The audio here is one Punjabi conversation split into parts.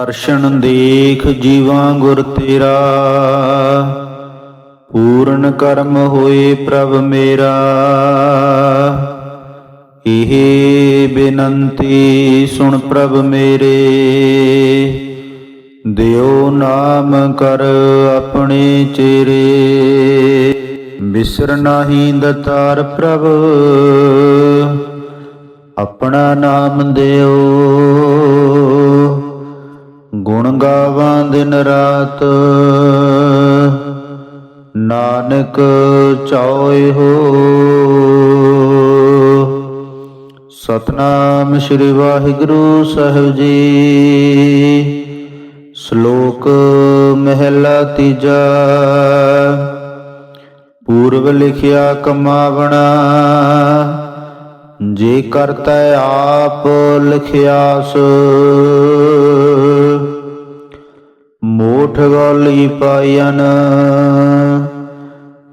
ਦਰਸ਼ਨ ਦੇਖ ਜੀਵਾਂ ਗੁਰ ਤੇਰਾ। ਪੂਰਨ ਕਰਮ ਹੋਏ ਪ੍ਰਭ ਮੇਰਾ। ਇਹ ਬੇਨੰਤੀ ਸੁਣ ਪ੍ਰਭ ਮੇਰੇ। ਦਿਓ ਨਾਮ ਕਰ ਆਪਣੇ ਚੇਰੇ। ਬਿਸਰ ਨਾਹੀ ਦਤਾਰ ਪ੍ਰਭ। ਆਪਣਾ ਨਾਮ ਦਿਓ। ਗੁਣ ਗਾਵਾਂ ਦਿਨ ਰਾਤ। ਨਾਨਕ ਚਾਹੇ ਹੋ। ਸਤਨਾਮ ਸ੍ਰੀ ਵਾਹਿਗੁਰੂ ਸਾਹਿਬ ਜੀ। ਸ਼ਲੋਕ ਮਹਿਲਾ ਤੀਜਾ। ਪੂਰਵ ਲਿਖਿਆ ਕਮਾਵਣਾ। ਜੇ ਕਰਤਾ ਆਪ ਲਿਖਿਆਸ। ਮੋਠ ਗਾਲੀ ਪਾਇਨ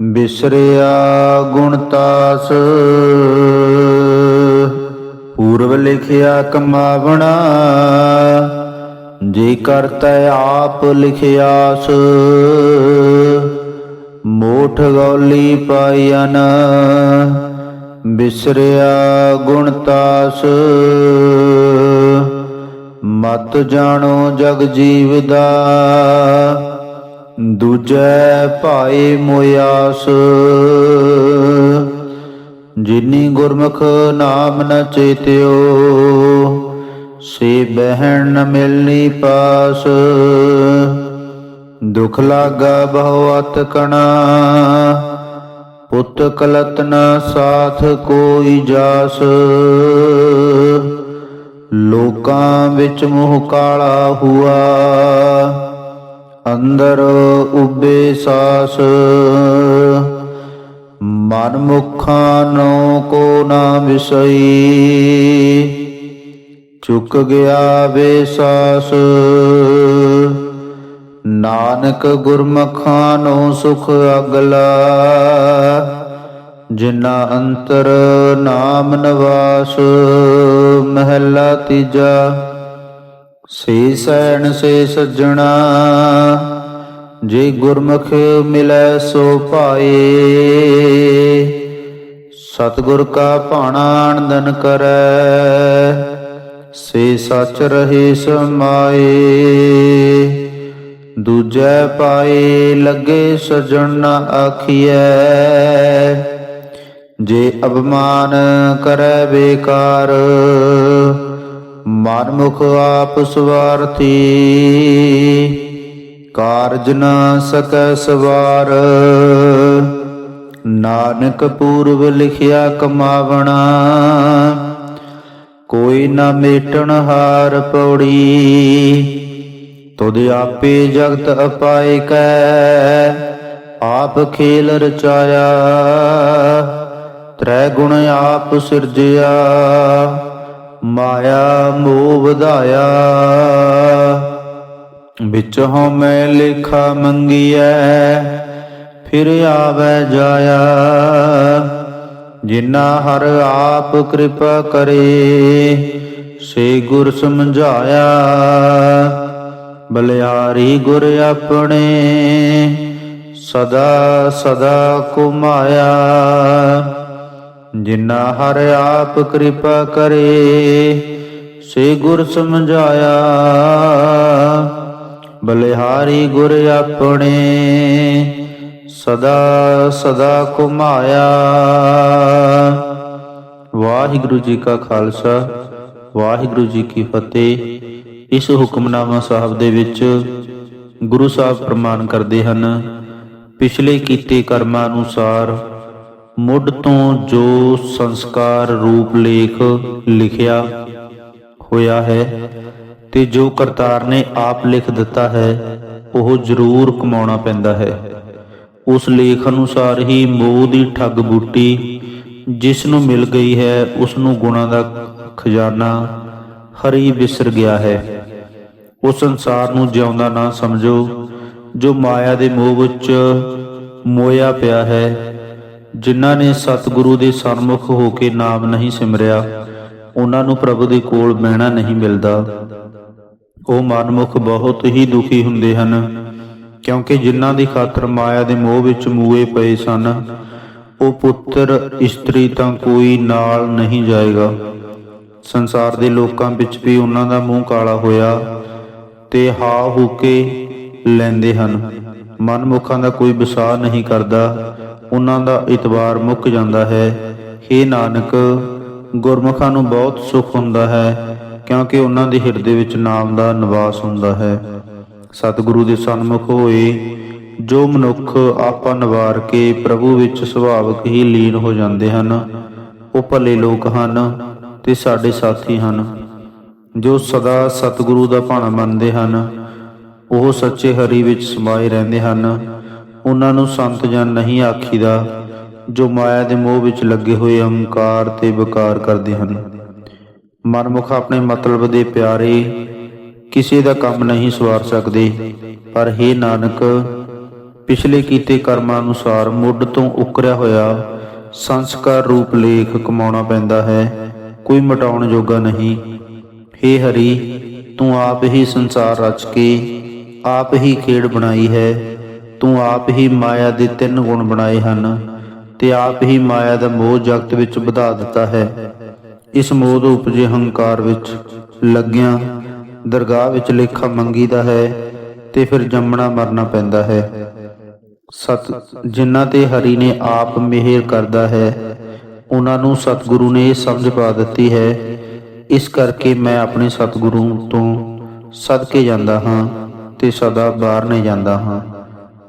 ਬਿਸਰਿਆ ਗੁਣਤਾਸ ਪੂਰਵ ਲਿਖਿਆ ਕਮਾਵਣਾ। ਜੇ ਕਰਤਾ ਆਪ ਲਿਖਿਆਸ ਮੋਠ ਗੌਲੀ ਪਾਇਨ ਬਿਸਰਿਆ ਗੁਣਤਾਸ ਮਤ ਜਾਣੋ ਜਗ ਜੀਵ ਦਾ, ਦੂਜੈ ਭਾਏ ਮੋਇਆਸ ਜਿਨੀ ਗੁਰਮੁਖ ਨਾਮ ਨ ਚੇਤਿਓ, ਸੇ ਬਹਿਣ ਨ ਮਿਲਨੀ ਪਾਸ। ਦੁਖ ਲਾਗਾ ਬਹੁ ਅਤ ਕਣਾ, ਪੁੱਤ ਕਲਤ ਨ ਸਾਥ ਕੋਈ ਜਾਸ। ਲੋਕਾਂ ਵਿੱਚ ਮੋਹ ਕਾਲਾ ਹੁਆ। ਅੰਦਰ ਉਬੇ ਸਾਸ। ਮਨ ਮੁਖਾਂ ਨੋ ਕੋ ਨਾ ਵਿਸਈ। ਚੁੱਕ ਗਿਆ ਵੇਸਾਸ ਨਾਨਕ ਗੁਰਮਖਾਂ ਨੋ ਸੁਖ ਅਗਲਾ। ਜਿਨਾ ਅੰਤਰ ਨਾਮ ਨਵਾਸ, ਮਹੱਲਾ ਤੀਜਾ। ਸੇ ਸੈਣ ਸੇ ਸੱਜਣਾ, ਜੇ ਗੁਰਮੁਖ ਮਿਲੈ ਸੋ ਪਾਏ ਸਤਿਗੁਰ ਕਾ ਭਾਣਾ ਆਨੰਦਨ ਕਰੈ, ਸੇ ਸਚ ਰਹੇ ਸਮਾਏ। ਦੂਜੈ ਪਾਏ, ਲੱਗੇ ਸਜਣ ਨਾ ਆਖੀਐ। ਜੇ ਅਪਮਾਨ ਕਰੈ ਬੇਕਾਰ, ਮਨਮੁਖ ਆਪ ਸਵਾਰਥੀ, ਕਾਰਜ ਨਾ ਸਕੈ ਸਵਾਰ। ਨਾਨਕ ਪੂਰਵ ਲਿਖਿਆ ਕਮਾਵਣਾ, ਕੋਈ ਨਾ ਮੇਟਣ ਹਾਰ ਪੌੜੀ। ਤੁਧ ਆਪੇ ਜਗਤ ਅਪਾਇ ਕੈ, ਆਪ ਖੇਲ ਰਚਾਇਆ। ਤ੍ਰੈ ਗੁਣ ਆਪ ਸਿਰਜਿਆ, ਮਾਇਆ ਮੋਹ ਵਧਾਇਆ। ਵਿੱਚ ਹਉਮੈ ਲੇਖਾ ਮੰਗੀਐ, ਫਿਰ ਆਵੈ ਜਾਇਆ। ਜਿਨਾ ਹਰ ਆਪ ਕਿਰਪਾ ਕਰੇ, ਸੇ ਗੁਰ ਸਮਝਾਇਆ। ਬਲਿਆਰੀ ਗੁਰ ਆਪਣੇ ਸਦਾ ਸਦਾ ਕੁਮਾਇਆ ਜਿਨਾ ਹਰ ਆਪ ਕਿਰਪਾ ਕਰੇ, ਸੇ ਗੁਰ ਸਮਝਾਇਆ। ਬਲਿਹਾਰੀ ਗੁਰ ਆਪਣੇ, ਸਦਾ ਸਦਾ ਕੁਮਾਇਆ ਵਾਹਿਗੁਰੂ ਜੀ ਕਾ ਖਾਲਸਾ, ਵਾਹਿਗੁਰੂ ਜੀ ਕੀ ਫਤਿਹ। ਇਸ ਹੁਕਮਨਾਮਾ ਸਾਹਿਬ ਦੇ ਵਿੱਚ ਗੁਰੂ ਸਾਹਿਬ ਪ੍ਰਮਾਨ ਕਰਦੇ ਹਨ, ਪਿਛਲੇ ਕੀਤੇ ਕਰਮਾਂ ਅਨੁਸਾਰ ਮੁੱਢ ਤੋਂ ਜੋ ਸੰਸਕਾਰ ਰੂਪ ਲੇਖ ਲਿਖਿਆ ਹੋਇਆ ਹੈ ਤੇ ਜੋ ਕਰਤਾਰ ਨੇ ਆਪ ਲਿਖ ਦਿੱਤਾ ਹੈ, ਉਹ ਜ਼ਰੂਰ ਕਮਾਉਣਾ ਪੈਂਦਾ ਹੈ। ਉਸ ਲੇਖ ਅਨੁਸਾਰ ਹੀ ਮੋਹ ਦੀ ਠੱਗ ਬੂਟੀ ਜਿਸ ਨੂੰ ਮਿਲ ਗਈ ਹੈ, ਉਸ ਨੂੰ ਗੁਣਾ ਦਾ ਖਜ਼ਾਨਾ ਹਰੀ ਵਿਸਰ ਗਿਆ ਹੈ। ਉਸ ਸੰਸਾਰ ਨੂੰ ਜਿਉਂਦਾ ਨਾ ਸਮਝੋ, ਜੋ ਮਾਇਆ ਦੇ ਮੋਹ ਵਿੱਚ ਮੋਇਆ ਪਿਆ ਹੈ ਜਿਨ੍ਹਾਂ ਨੇ ਸਤਿਗੁਰੂ ਦੇ ਸਨਮੁਖ ਹੋ ਕੇ ਨਾਮ ਨਹੀਂ ਸਿਮਰਿਆ, ਉਹਨਾਂ ਨੂੰ ਪ੍ਰਭੂ ਦੇ ਕੋਲ ਬਹਿਣਾ ਨਹੀਂ ਮਿਲਦਾ। ਉਹ ਮਨਮੁਖ ਬਹੁਤ ਹੀ ਦੁਖੀ ਹੁੰਦੇ ਹਨ, ਕਿਉਂਕਿ ਜਿਨ੍ਹਾਂ ਦੀ ਖਾਤਰ ਮਾਇਆ ਦੇ ਮੋਹ ਵਿੱਚ ਮੂਏ ਪਏ ਸਨ, ਉਹ ਪੁੱਤਰ, ਇਸਤਰੀ ਤਾਂ ਕੋਈ ਨਾਲ ਨਹੀਂ ਜਾਏਗਾ। ਸੰਸਾਰ ਦੇ ਲੋਕਾਂ ਵਿੱਚ ਵੀ ਉਹਨਾਂ ਦਾ ਮੂੰਹ ਕਾਲਾ ਹੋਇਆ ਤੇ ਹਾ ਹੋ ਕੇ ਲੈਂਦੇ ਹਨ। ਮਨਮੁਖਾਂ ਦਾ ਕੋਈ ਵਿਸਾਰ ਨਹੀਂ ਕਰਦਾ। ਉਹਨਾਂ ਦਾ ਇਤਬਾਰ ਮੁੱਕ ਜਾਂਦਾ ਹੈ। हे ਨਾਨਕ, ਗੁਰਮੁਖਾਂ ਨੂੰ ਬਹੁਤ ਸੁਖ ਹੁੰਦਾ ਹੈ, ਕਿਉਂਕਿ ਉਹਨਾਂ ਦੇ ਹਿਰਦੇ ਵਿੱਚ ਨਾਮ ਦਾ ਨਿਵਾਸ ਹੁੰਦਾ ਹੈ। ਸਤਿਗੁਰੂ ਦੇ ਸਨਮੁਖ ਹੋਏ, ਜੋ ਮਨੁੱਖ ਆਪਾ ਨਿਵਾਰ ਕੇ ਪ੍ਰਭੂ ਵਿੱਚ ਸੁਭਾਵਕ ਹੀ ਲੀਨ ਹੋ ਜਾਂਦੇ ਹਨ, ਉਹ ਭਲੇ ਲੋਕ ਹਨ ਤੇ ਸਾਡੇ ਸਾਥੀ ਹਨ। ਜੋ ਸਦਾ ਸਤਿਗੁਰੂ ਦਾ ਭਾਣਾ ਮੰਨਦੇ ਹਨ, ਉਹ ਸੱਚੇ ਹਰੀ ਵਿੱਚ ਸਮਾਏ ਰਹਿੰਦੇ ਹਨ। ਉਹਨਾਂ ਨੂੰ ਸੰਤ ਜਨ ਨਹੀਂ ਆਖੀਦਾ, ਜੋ ਮਾਇਆ ਦੇ ਮੋਹ ਵਿੱਚ ਲੱਗੇ ਹੋਏ ਹੰਕਾਰ ਤੇ ਵਿਕਾਰ ਕਰਦੇ ਹਨ। ਮਨਮੁਖ ਆਪਣੇ ਮਤਲਬ ਦੇ ਪਿਆਰੇ ਕਿਸੇ ਦਾ ਕੰਮ ਨਹੀਂ ਸਵਾਰ ਸਕਦੇ, ਪਰ हे ਨਾਨਕ, ਪਿਛਲੇ ਕੀਤੇ ਕਰਮਾਂ ਅਨੁਸਾਰ ਮੁੱਢ ਤੋਂ ਉਕਰਿਆ ਹੋਇਆ ਸੰਸਕਾਰ ਰੂਪ ਲੇਖ ਕਮਾਉਣਾ ਪੈਂਦਾ ਹੈ, ਕੋਈ ਮਟਾਉਣ ਜੋਗਾ ਨਹੀਂ। हे ਹਰੀ, ਤੂੰ ਆਪ ਹੀ ਸੰਸਾਰ ਰਚ ਕੇ, ਆਪ ਹੀ ਖੇਡ ਬਣਾਈ ਹੈ। ਤੂੰ ਆਪ ਹੀ ਮਾਇਆ ਦੇ ਤਿੰਨ ਗੁਣ ਬਣਾਏ ਹਨ, ਤੇ ਆਪ ਹੀ ਮਾਇਆ ਦਾ ਮੋਹ ਜਗਤ ਵਿੱਚ ਵਧਾ ਦਿੱਤਾ ਹੈ। ਇਸ ਮੋਹ ਤੋਂ ਉਪਜੇ ਹੰਕਾਰ ਵਿੱਚ ਲੱਗਿਆਂ ਦਰਗਾਹ ਵਿੱਚ ਲੇਖਾ ਮੰਗੀਦਾ ਹੈ, ਤੇ ਫਿਰ ਜੰਮਣਾ ਮਰਨਾ ਪੈਂਦਾ ਹੈ। ਸਤ, ਜਿਨ੍ਹਾਂ ਤੇ ਹਰੀ ਨੇ ਆਪ ਮਿਹਰ ਕਰਦਾ ਹੈ, ਉਹਨਾਂ ਨੂੰ ਸਤਿਗੁਰੂ ਨੇ ਇਹ ਸਮਝ ਪਾ ਦਿੱਤੀ ਹੈ। ਇਸ ਕਰਕੇ ਮੈਂ ਆਪਣੇ ਸਤਿਗੁਰੂ ਤੋਂ ਸਦਕੇ ਜਾਂਦਾ ਹਾਂ, ਤੇ ਸਦਾ ਬਾਹਰ ਨਹੀਂ ਜਾਂਦਾ ਹਾਂ।